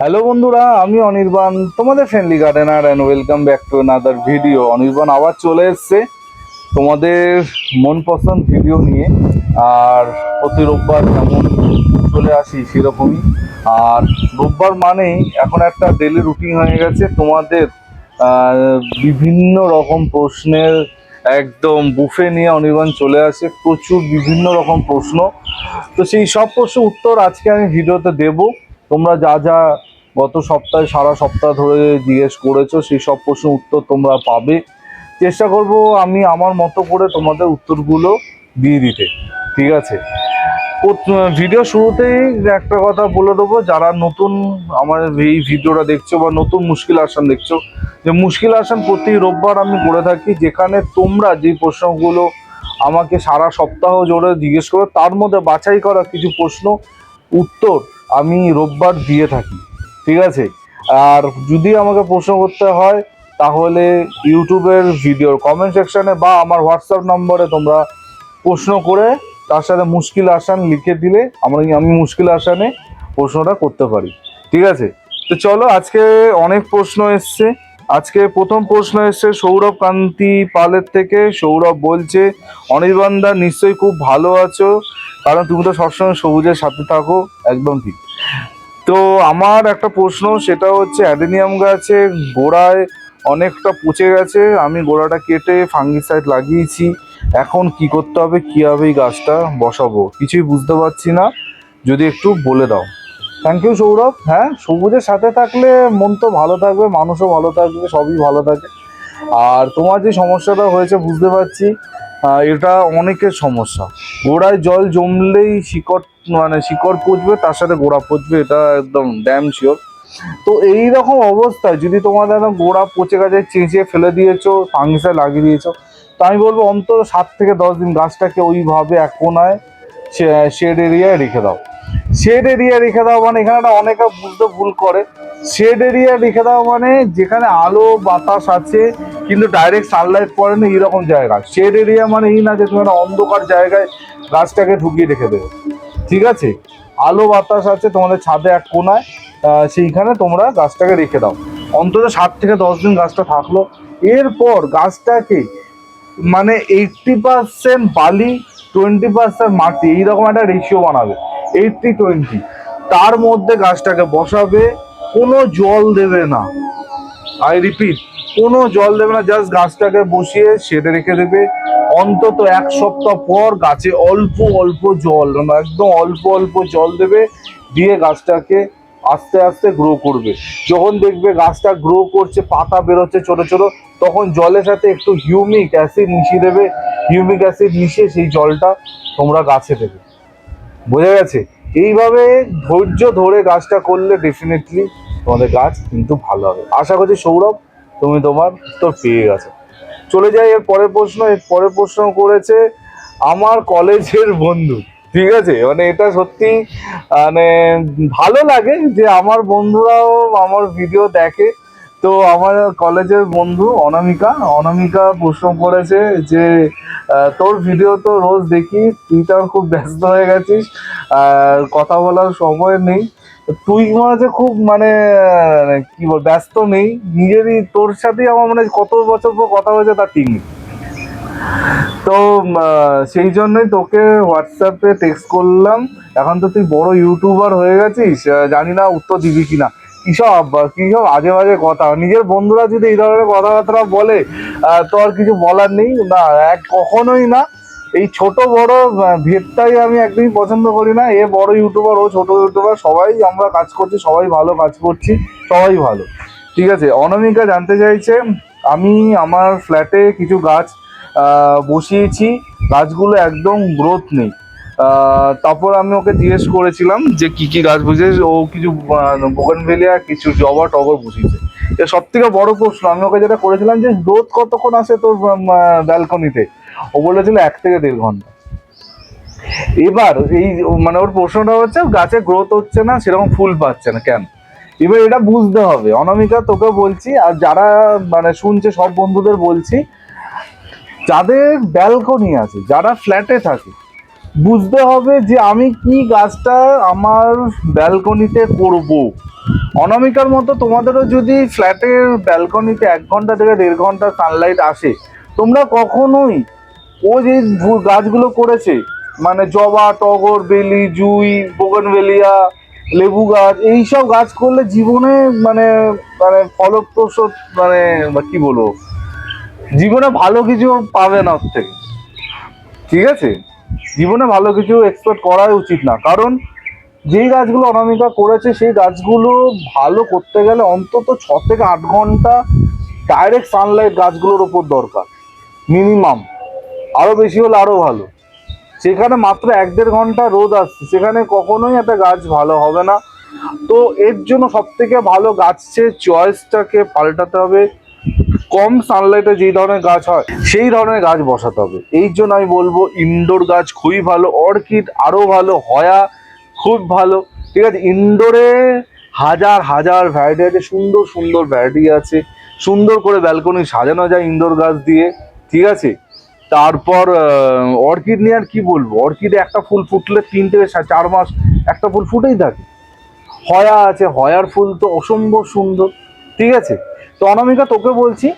Hello বন্ধুরা, আমি অনির্বাণ, তোমাদের friendly gardener and welcome back to another video Anirban আবার চলে এসছে তোমাদের মন পছন্দ ভিডিও নিয়ে। আর প্রতি রোববার যেমন চলে আসি সেরকমই। আর রোববার মানেই এখন একটা ডেলি রুটিন হয়ে গেছে। তোমাদের বিভিন্ন রকম প্রশ্নের একদম বুফে নিয়ে অনির্বাণ চলে আসে। প্রচুর বিভিন্ন রকম প্রশ্ন। তো সেই সব প্রশ্নের উত্তর আজকে আমি ভিডিওতে দেব। তোমরা যা যা গত সপ্তাহে, সারা সপ্তাহ ধরে জিজ্ঞেস করেছ, সেই সব প্রশ্নের উত্তর তোমরা পাবে। চেষ্টা করব আমি আমার মতো করে তোমাদের উত্তরগুলো দিয়ে দিতে, ঠিক আছে? ভিডিও শুরুতেই একটা কথা বলে দেবো, যারা নতুন আমার এই ভিডিওটা দেখছ বা নতুন মুশকিল আসান দেখছ, যে মুশকিল আসান প্রতি রোববার আমি করে থাকি, যেখানে তোমরা যে প্রশ্নগুলো আমাকে সারা সপ্তাহ জোরে জিজ্ঞেস করো, তার মধ্যে বাছাই করা কিছু প্রশ্ন, উত্তর আমি রোববার দিয়ে থাকি, ঠিক আছে? আর যদি আমাকে প্রশ্ন করতে হয়, তাহলে ইউটিউবের ভিডিওর কমেন্ট সেকশানে বা আমার হোয়াটসঅ্যাপ নম্বরে তোমরা প্রশ্ন করে তার সাথে মুশকিল আসান লিখে দিলে আমরা আমি মুশকিল আসানে প্রশ্নটা করতে পারি, ঠিক আছে? তো চলো, আজকে অনেক প্রশ্ন এসছে। আজকে প্রথম প্রশ্ন এসছে, সৌরভ কান্তি পালের থেকে। সৌরভ বলছে অনির্বাণদা নিশ্চয়ই খুব ভালো আছো। কারণ তুমি তো সবসময় সবুজের সাথে থাকো, একদম ঠিক। তো আমার একটা প্রশ্ন, সেটা হচ্ছে অ্যাডেনিয়াম গাছে গোড়ায় অনেকটা পচে গেছে। আমি গোড়াটা কেটে ফাঙ্গিসাইড লাগিয়েছি। এখন কি করতে হবে, কীভাবে এই গাছটা বসাবো? কিছুই বুঝতে পারছি না। যদি একটু বলে দাও। Thank you Sourav. হ্যাঁ সবুজের সাথে থাকলে মন তো ভালো থাকবে, মানুষও ভালো থাকবে, সবই ভালো থাকে। আর তোমার যে সমস্যাটা হয়েছে, বুঝতে পারছি। এটা অনেকের সমস্যা। গোড়ায় জল জমলেই শিকড় মানে শিকড় পচবে, তার সাথে গোড়া পচবে, এটা একদম ড্যাম শিওর তো এই রকম অবস্থায় যদি তোমাদের একদম গোড়া পচে গেছে, চেঁচিয়ে ফেলে দিয়েছ ফাঙ্গিসাইড লাগিয়ে দিয়েছ, তো আমি বলব অন্তত সাত থেকে দশ দিন গাছটাকে ওইভাবে এক কোনায় শেড এরিয়ায় রেখে দাও। শেড এরিয়া রেখে দাও মানে এখানে অনেকে বুঝতে ভুল করে। শেড এরিয়া রেখে দাও মানে যেখানে আলো, বাতাস আছে, কিন্তু ডাইরেক্ট সানলাইট পড়ে না এরকম জায়গা। শেড এরিয়া মানে এই না যে তুমি একটা অন্ধকার জায়গায় গাছটাকে ঢুকিয়ে রেখে দেবে। ঠিক আছে? আলো বাতাস আছে তোমাদের ছাদে এক কোনায় সেইখানে তোমরা গাছটাকে রেখে দাও। অন্তত সাত থেকে দশ দিন গাছটা থাকল। এরপর গাছটাকে মানে এইটটি পার্সেন্ট বালি টোয়েন্টি পার্সেন্ট মাটি, এইরকম একটা রেশিও বানাবে এইটটি টোয়েন্টি তার মধ্যে গাছটাকে বসাবে, কোনো জল দেবে না। আই রিপিট কোনো জল দেবে না জাস্ট গাছটাকে বসিয়ে সেটে রেখে দেবে। অন্তত এক সপ্তাহ পর গাছে অল্প অল্প জল মানে একদম অল্প অল্প জল দেবে, দিয়ে গাছটাকে আস্তে আস্তে গ্রো করবে। যখন দেখবে গাছটা গ্রো করছে, পাতা বেরোচ্ছে ছোট ছোট, তখন জলের সাথে একটু হিউমিক অ্যাসিড মিশিয়ে দেবে। হিউমিক অ্যাসিড মিশিয়ে সেই জলটা তোমরা গাছে দেবে। বোঝা গেছে? এইভাবে ধৈর্য ধরে গাছটা করলে ডেফিনেটলি তোমাদের গাছ কিন্তু ভালো হবে। আশা করছি সৌরভ, তুমি তোমার উত্তর পেয়ে গেছো। চলে যাই এর পরের প্রশ্ন, এর পরের প্রশ্ন করেছে আমার কলেজের বন্ধু, ঠিক আছে? মানে এটা সত্যি মানে ভালো লাগে যে আমার বন্ধুরাও আমার ভিডিও দেখে। তো আমার কলেজের বন্ধু অনামিকা অনামিকা প্রশ্ন করেছে যে তোর ভিডিও তো রোজ দেখি, তুই তো খুব ব্যস্ত হয়ে গেছিস, আর কথা বলার সময় নেই। তুই মনে হচ্ছে খুব মানে কি বল, ব্যস্ত নেই। নিজেরই, তোর সাথেই আমার মানে কত বছর পর কথা হয়েছে তার ঠিক তো সেই জন্যই তোকে হোয়াটসঅ্যাপে টেক্সট করলাম। এখন তো তুই বড় ইউটিউবার হয়ে গেছিস জানি না উত্তর দিবি কিনা। কিসব কিসব আজে বাজে কথা? নিজের বন্ধুরা যদি এই ধরনের কথাবার্তা বলে তো আর কিছু বলার নেই। না, এক কখনোই না। এই ছোট বড় ভেদটাই আমি একদমই পছন্দ করি না। এ বড় ইউটিউবার, ও ছোট ইউটিউবার, সবাই আমরা কাজ করছি, সবাই ভালো কাজ করছি, সবাই ভালো। ঠিক আছে, অনামিকা জানতে চাইছে, আমি আমার ফ্ল্যাটে কিছু গাছ বসিয়েছি, গাছগুলো একদম গ্রোথ নেই। তারপর আমি ওকে জিজ্ঞেস করেছিলাম যে কি কি গাছ বসিয়েছে, ও কিছু বোগেনভেলিয়া কিছু জবা, টগর বসিয়েছে। সব থেকে বড় প্রশ্ন, আমি ওকে যেটা করেছিলাম যে গ্রোথ কতক্ষণ আসে তোর ব্যালকনিতে ও বলেছিল এক থেকে দেড় ঘণ্টা। এবার এই মানে ওর প্রশ্নটা হচ্ছে, গাছে গ্রোথ হচ্ছে না, সেরকম ফুল পাচ্ছে না, কেন? এবার এটা বুঝতে হবে। অনামিকা, তোকে বলছি, আর যারা মানে শুনছে, সব বন্ধুদের বলছি, যাদের ব্যালকনি আছে, যারা ফ্ল্যাটে থাকে, বুঝতে হবে যে আমি কি গাছটা আমার ব্যালকনিতে করব। অনামিকার মতো তোমাদেরও যদি ফ্ল্যাটের ব্যালকনিতে এক ঘণ্টা থেকে দেড় ঘণ্টা সানলাইট আসে, তোমরা কখনোই ও যে গাছগুলো করেছে মানে জবা, টগর, বেলি, জুই, বোগনভেলিয়া, লেবু গাছ, এইসব গাছ করলে জীবনে মানে মানে ফলপ্রসূ মানে কি বলব, জীবনে ভালো কিছু পাবে না ওর থেকে। ঠিক আছে? জীবনে ভালো কিছু এক্সপেক্ট করাই উচিত না। কারণ যেই গাছগুলো অনামিকা করেছে, সেই গাছগুলো ভালো করতে গেলে অন্তত ছ থেকে আট ঘণ্টা ডাইরেক্ট সানলাইট গাছগুলোর ওপর দরকার মিনিমাম আরও বেশি হলে আরও ভালো। সেখানে মাত্র এক দেড় ঘণ্টা রোদ আসছে। সেখানে কখনোই একটা গাছ ভালো হবে না। তো এর জন্য সব থেকে ভালো গাছের চয়েসটাকে পাল্টাতে হবে। কম সানলাইটে যেই ধরনের গাছ হয়, সেই ধরনের গাছ বসাতে হবে। এই জন্য আমি বলব ইনডোর গাছ খুবই ভালো। অর্কিড আরও ভালো, হয়া খুব ভালো। ঠিক আছে? ইনডোরে হাজার হাজার ভ্যারাইটি আছে। সুন্দর সুন্দর ভ্যারাইটি আছে। সুন্দর করে ব্যালকনি সাজানো যায় ইনডোর গাছ দিয়ে। ঠিক আছে? তারপর অর্কিড নিয়ে আর কি বলব? অর্কিডে একটা ফুল ফুটলে তিন থেকে চার মাস একটা ফুল ফুটেই থাকে। হয়া আছে, হয়ার ফুল তো অসম্ভব সুন্দর, ঠিক আছে? তো অনামিকা, তোকে বলছি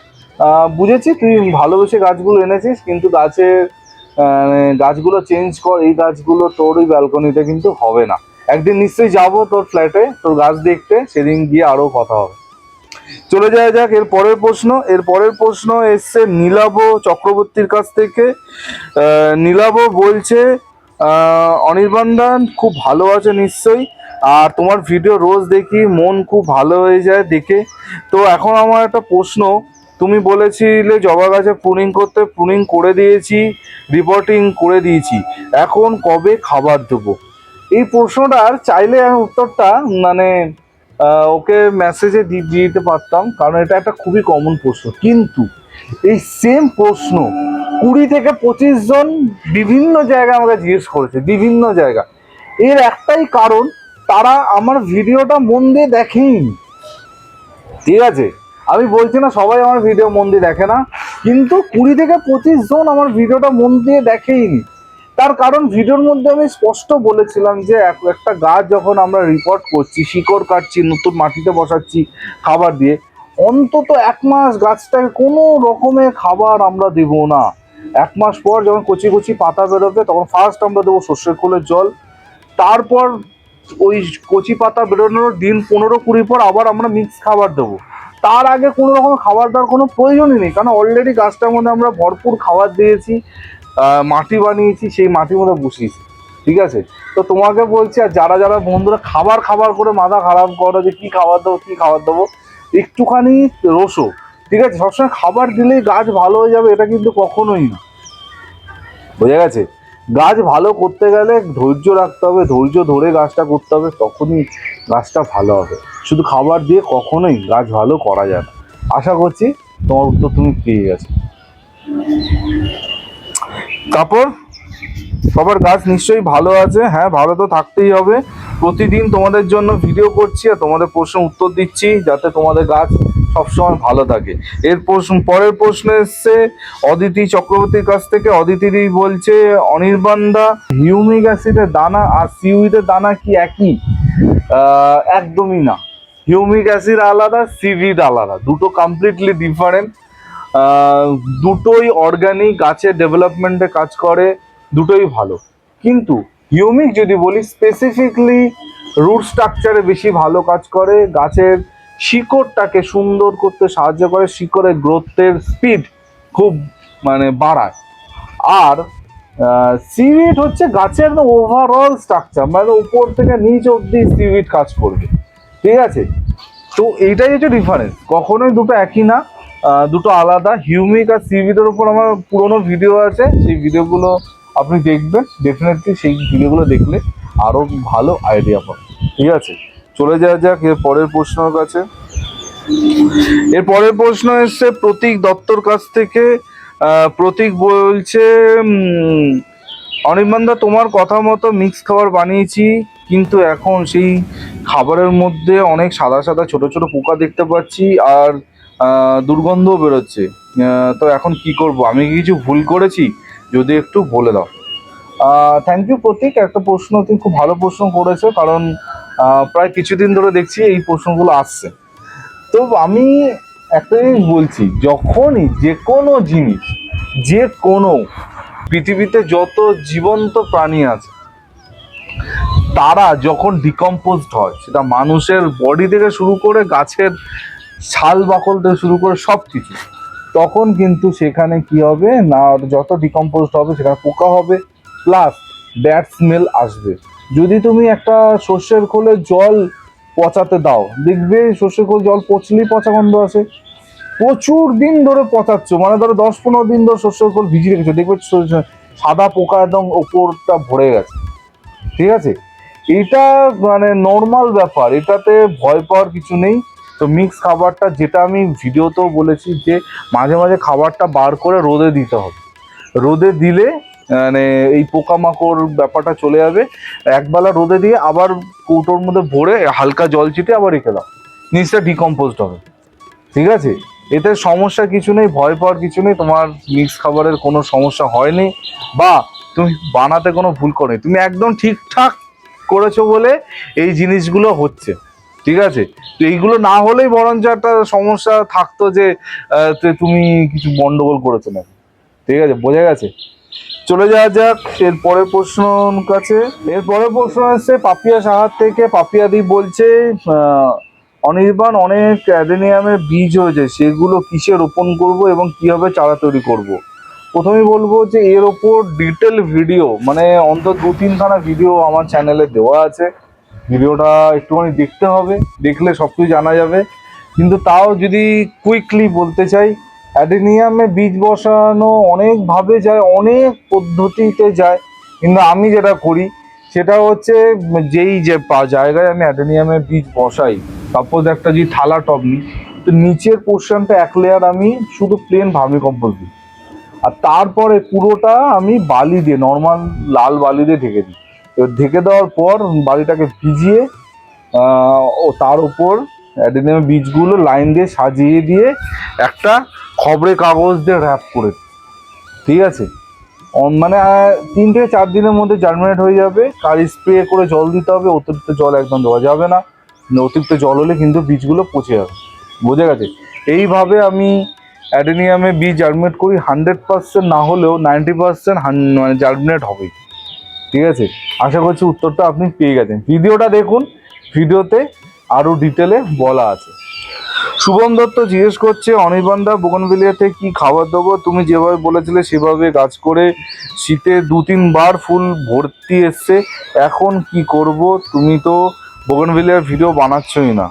বুঝেছি, তুই ভালোবেসে গাছগুলো এনেছিস, কিন্তু গাছের গাছগুলো চেঞ্জ কর, এই গাছগুলো তোর ওই ব্যালকনিতে কিন্তু হবে না। একদিন নিশ্চয়ই যাব তোর ফ্ল্যাটে তোর গাছ দেখতে, সেদিন গিয়ে আরও কথা হবে। চলে যাওয়া যাক, এর পরের প্রশ্ন, এর পরের প্রশ্ন এসছে নীলাভ চক্রবর্তীর কাছ থেকে। নীলাভ বলছে অনির্বাণ খুব ভালো আছে নিশ্চয়ই, আর তোমার ভিডিও রোজ দেখি, মন খুব ভালো হয়ে যায় দেখে। তো এখন আমার একটা প্রশ্ন, তুমি বলেছিলে জবা গাছে প্রুনিং করতে প্রুনিং করে দিয়েছি রিপোর্টিং করে দিয়েছি, এখন কবে খাবার দেবো? এই প্রশ্নটার চাইলে উত্তরটা মানে ওকে মেসেজে দিয়ে দিতে পারতাম, কারণ এটা একটা খুবই কমন প্রশ্ন। কিন্তু এই সেম প্রশ্ন কুড়ি থেকে পঁচিশ জন বিভিন্ন জায়গায় আমাকে জিজ্ঞেস করেছে, বিভিন্ন জায়গা এর একটাই কারণ, তারা আমার ভিডিওটা মন দিয়ে দেখেই ঠিক আছে? আমি বলছি না সবাই আমার ভিডিও মন দিয়ে দেখে না, কিন্তু কুড়ি থেকে পঁচিশ জন আমার ভিডিওটা মন দিয়ে দেখেইনি। তার কারণ ভিডিওর মধ্যে আমি স্পষ্ট বলেছিলাম যে এক- একটা গাছ যখন আমরা রিপোর্ট করছি, শিকড় কাটছি, নতুন মাটিতে বসাচ্ছি খাবার দিয়ে, অন্তত এক মাস গাছটাকে কোনো রকমের খাবার আমরা দেব না। এক মাস পর যখন কচি কচি পাতা বেরোবে, তখন ফার্স্ট আমরা দেবো সর্ষের খোলের জল। তারপর ওই কচি পাতা বেরোনোর দিন পনেরো কুড়ি পর আবার আমরা মিক্স খাবার দেবো। তার আগে কোনো রকম খাবার দেওয়ার কোনো প্রয়োজনই নেই, কারণ অলরেডি গাছটার মধ্যে আমরা ভরপুর খাবার দিয়েছি। মাটি বানিয়েছি, সেই মাটির মধ্যে বসিয়েছি। ঠিক আছে? তো তোমাকে বলছি, আর যারা যারা বন্ধুরা খাবার খাবার করে মাথা খারাপ করো যে কি খাবার দেবো, কি খাবার দেবো, একটুখানি রসো, ঠিক আছে? সবসময় খাবার দিলেই গাছ ভালো হয়ে যাবে, এটা কিন্তু কখনোই না। বোঝা গেছে? গাছ ভালো করতে গেলে ধৈর্য রাখতে হবে, ধৈর্য ধরে গাছটা করতে হবে, তখনই গাছটা ভালো হবে। শুধু খাবার দিয়ে কখনোই গাছ ভালো করা যায় না। আশা করছি তোমার উত্তর তুমি পেয়ে গেছো। তারপর সবার গাছ নিশ্চয়ই ভালো আছে। হ্যাঁ ভালো তো থাকতেই হবে। প্রতিদিন তোমাদের জন্য ভিডিও করছি আর তোমাদের প্রশ্ন উত্তর দিচ্ছি যাতে তোমাদের গাছ সবসময় ভালো থাকে। এর প্রশ্ন, পরের প্রশ্ন এসছে, অদিতি চক্রবর্তীর কাছ থেকে। অদিতিদি বলছে, অনির্বাণদা, হিউমিক অ্যাসিডের দানা আর সিউইডের দানা কি একই? একদমই না। হিউমিক অ্যাসিড আলাদা সিভিড আলাদা। দুটো কমপ্লিটলি ডিফারেন্ট দুটোই অর্গানিক গাছের ডেভেলপমেন্টে কাজ করে, দুটোই ভালো। কিন্তু হিউমিক যদি বলি স্পেসিফিকলি রুট স্ট্রাকচারে বেশি ভালো কাজ করে, গাছের শিকড়টাকে সুন্দর করতে সাহায্য করে, শিকড়ের গ্রোথের স্পিড খুব মানে বাড়ায়। আর সিভিড হচ্ছে গাছের ওভারঅল স্ট্রাকচার মানে উপর থেকে নিচ অব্দি সিভিড কাজ করবে। ঠিক আছে? তো এইটাই হচ্ছে ডিফারেন্স কখনোই দুটো একই না। দুটো আলাদা। হিউমিক আর সিভিডের উপর আমার পুরোনো ভিডিও আছে। সেই ভিডিওগুলো আপনি দেখবেন। ডেফিনেটলি সেই ভিডিওগুলো দেখলে আরও ভালো আইডিয়া পাবেন। ঠিক আছে? চলে যাওয়া যাক, এর পরের প্রশ্নের কাছে। এর পরের প্রশ্ন এসছে, প্রতীক দপ্তর কাছ থেকে প্রতীক বলছে অনির্বাণদা তোমার কথা মতো মিক্স খাবার বানিয়েছি, কিন্তু এখন সেই খাবারের মধ্যে অনেক সাদা সাদা ছোট ছোট পোকা দেখতে পাচ্ছি, আর দুর্গন্ধও বেরোচ্ছে। তো এখন কি করব? আমি কিছু ভুল করেছি? যদি একটু বলে দাও। Thank you Prateek. একটা প্রশ্ন, তুমি খুব ভালো প্রশ্ন করেছ, কারণ প্রায় কিছুদিন ধরে দেখছি এই প্রশ্নগুলো আসছে। তো আমি একটা জিনিস বলছি, যখনই যে কোনো জিনিস যে কোনো পৃথিবীতে যত জীবন্ত প্রাণী আছে, তারা যখন ডিকম্পোজড হয়, সেটা মানুষের বডি থেকে শুরু করে গাছের ছাল বাকল থেকে শুরু করে সব কিছু। তখন কিন্তু সেখানে কি হবে? না, যত ডিকম্পোজড হবে, সেখানে পোকা হবে প্লাস ব্যাড স্মেল আসবে। যদি তুমি একটা সর্ষের খোলে জল পচাতে দাও, দেখবে সর্ষের খোল জল পচলেই পচা গন্ধ আসে প্রচুর দিন ধরে পচাচ্ছ মানে ধরো দশ পনেরো দিন ধরে সর্ষের খোল ভিজিয়ে রেখেছো, দেখবে সাদা পোকা একদম ওপরটা ভরে গেছে। ঠিক আছে? এটা মানে নর্মাল ব্যাপার, এটাতে ভয় পাওয়ার কিছু নেই। তো মিক্স খাবারটা যেটা আমি ভিডিওতেও বলেছি যে মাঝে মাঝে খাবারটা বার করে রোদে দিতে হবে। রোদে দিলে মানে এই পোকামাকড় ব্যাপারটা চলে যাবে। একবেলা রোদে দিয়ে আবার কৌটোর মধ্যে ভরে হালকা জল ছিটে আবার রেখে দাও। জিনিসটা ডিকম্পোজড হবে। ঠিক আছে? এতে সমস্যা কিছু নেই, ভয় পাওয়ার কিছু নেই, তোমার মিক্স খাবারের কোনো সমস্যা হয়নি। বা তুমি বানাতে কোনো ভুল করো তুমি একদম ঠিকঠাক করেছ বলে এই জিনিসগুলো হচ্ছে। ঠিক আছে? তো এইগুলো না হলেই বরঞ্চ একটা সমস্যা থাকতো যে তুমি কিছু গন্ডগোল করেছ না ঠিক আছে? বোঝা গেছে? চলে যাওয়া যাক, এর পরের প্রশ্ন কাছে। এর পরের প্রশ্ন আসছে, পাপিয়া সাহার থেকে পাপিয়া দি বলছে অনির্বাণ অনেক অ্যাডেনিয়ামের বীজ হয়েছে, সেগুলো কিসে রোপণ করব এবং কীভাবে চারা তৈরি করব। প্রথমেই বলব যে, এর ওপর ডিটেল ভিডিও মানে অন্তত দু তিনখানা ভিডিও আমার চ্যানেলে দেওয়া আছে। ভিডিওটা একটুখানি দেখতে হবে, দেখলে সব কিছু জানা যাবে। কিন্তু তাও যদি কুইকলি বলতে চাই, অ্যাডেনিয়ামে বীজ বসানো অনেকভাবে যায়, অনেক পদ্ধতিতে যায়। কিন্তু আমি যেটা করি, সেটা হচ্ছে যেই যে জায়গায় আমি অ্যাডেনিয়ামের বীজ বসাই সাপোজ একটা যদি থালা টব নিই, তো নিচের পোর্শনটা এক লেয়ার আমি শুধু প্লেন ভার্মি কম্পোস্ট দিই। আর তারপরে পুরোটা আমি বালি দিয়ে নর্মাল লাল বালি দিয়ে ঢেকে দিই। এবার ঢেকে দেওয়ার পর বাড়িটাকে ভিজিয়ে ও তার উপর অ্যাডেনিয়ামের বীজগুলো লাইন দিয়ে সাজিয়ে দিয়ে একটা খবরে কাগজ দিয়ে র্যাপ করে ঠিক আছে? মানে তিন থেকে চার দিনের মধ্যে জার্মিনেট হয়ে যাবে। কার স্প্রে করে জল দিতে হবে, অতিরিক্ত জল একদম দেওয়া যাবে না। অতিরিক্ত জল হলে কিন্তু বীজগুলো পচে যাবে। বোঝা গেছে? এইভাবে আমি অ্যাডেনিয়ামে বীজ জার্মিনেট করি। হান্ড্রেড পার্সেন্ট না হলেও নাইনটি পার্সেন্ট মানে জার্মিনেট হবেই। ঠিক আছে? আশা করছি উত্তরটা আপনি পেয়ে গেছেন। ভিডিওটা দেখুন, ভিডিওতে আরও ডিটেলে বলা আছে। শুভম দত্ত জিজ্ঞেস করছে অনির্বাণদা বোগনভেলিয়াতে কি খাবার দেবো? তুমি যেভাবে বলেছিলে সেভাবে গাছ করে শীতে দু তিনবার ফুল ভর্তি এসছে। এখন কি করব? তুমি তো বোগনভেলিয়ার ভিডিও বানাচ্ছই না।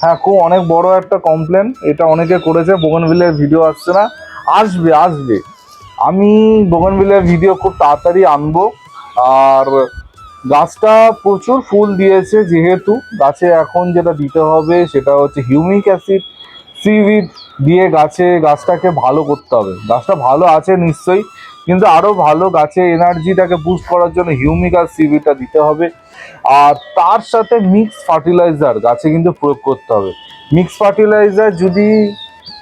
হ্যাঁ খুব অনেক বড় একটা কমপ্লেন এটা অনেকে করেছে, বোগনভেলিয়ার ভিডিও আসছে না। আসবে আসবে। আমি বোগনভেলিয়ার ভিডিও খুব তাড়াতাড়ি আনব। আর গাছটা প্রচুর ফুল দিয়েছে যেহেতু। গাছে এখন যেটা দিতে হবে সেটা হচ্ছে হিউমিক অ্যাসিড, সিভিড দিয়ে গাছে, গাছটাকে ভালো করতে হবে। গাছটা ভালো আছে নিশ্চয়ই, কিন্তু আরও ভালো গাছে এনার্জিটাকে বুস্ট করার জন্য হিউমিক আর সিভিডটা দিতে হবে। আর তার সাথে মিক্স ফার্টিলাইজার গাছে কিন্তু প্রয়োগ করতে হবে। মিক্স ফার্টিলাইজার যদি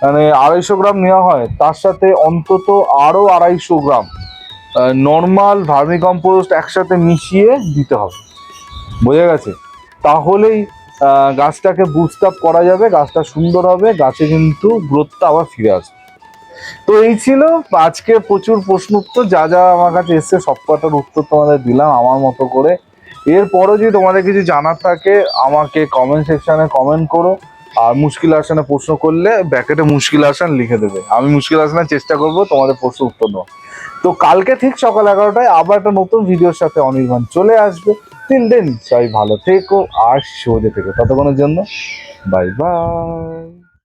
মানে আড়াইশো গ্রাম নেওয়া হয়, তার সাথে অন্তত আরও আড়াইশো গ্রাম নর্মাল ভার্মি কম্পোস্ট একসাথে মিশিয়ে দিতে হবে। বোঝা গেছে? তাহলেই গাছটাকে বুস্ট আপ করা যাবে, গাছটা সুন্দর হবে, গাছে কিন্তু গ্রোথটা আবার ফিরে আসবে। তো এই ছিল আজকে প্রচুর প্রশ্ন উত্তর, যা যা আমার কাছে এসছে সব কটার উত্তর তোমাদের দিলাম আমার মতো করে। এরপরও যদি তোমাদের কিছু জানার থাকে, আমাকে কমেন্ট সেকশনে কমেন্ট করো, আর মুশকিল আসানে প্রশ্ন করলে ব্যাকেটে মুশকিল আসান লিখে দেবে। আমি মুশকিল আসানের চেষ্টা করব তোমাদের প্রশ্ন উত্তর দেওয়া তো কালকে ঠিক সকাল এগারোটায় আবার একটা নতুন ভিডিওর সাথে অনির্বাণ চলে আসবে। তিন দিন সবাই ভালো থেকো আর সোজে থেকো। ততক্ষণের জন্য বাই বাই